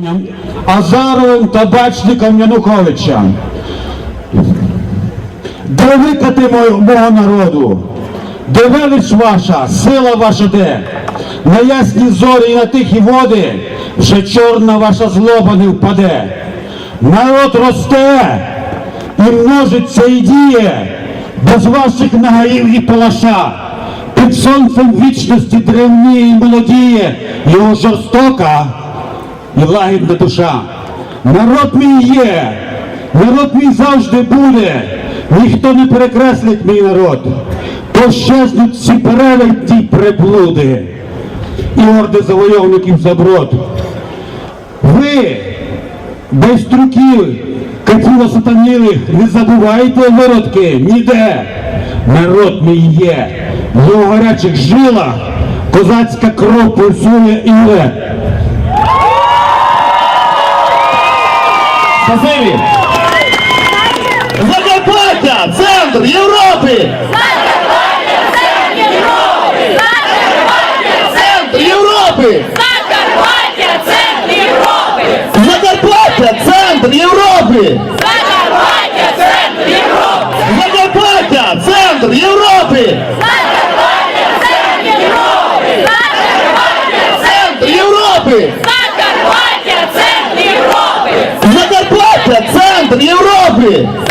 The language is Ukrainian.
квітням, Азаровим табачником Януковича. Де викати мого народу? Де велич ваша, сила ваша де? На ясні зорі і на тихі води вже чорна ваша злоба не впаде. Народ росте і множиться і діє, без ваших нагаїв і палаша. Під сонцем вічності древніє і молодіє, його жорстока і лагідна душа. Народ мій є, народ мій завжди буде, ніхто не перекреслить мій народ. Пощезнуть всі перелетні приблуди і орди завойовників заброд. Ви, безструків, катіла сатанілих, не забувайте виродки ніде. Народ мій є, в його гарячих жилах козацька кров пульсує і ле. Спасибі! Закарпаття! Центр Європи! Центр Європи! Закарпаття, центр Європи! Закарпаття! Центр Європи! Закарпаття, центр Європи! Закарпаття! Центр Європи! Закарпаття! Центр Європи! Закарпаття, центр Європи! Закарпаття! Центр Європи! Закарпаття,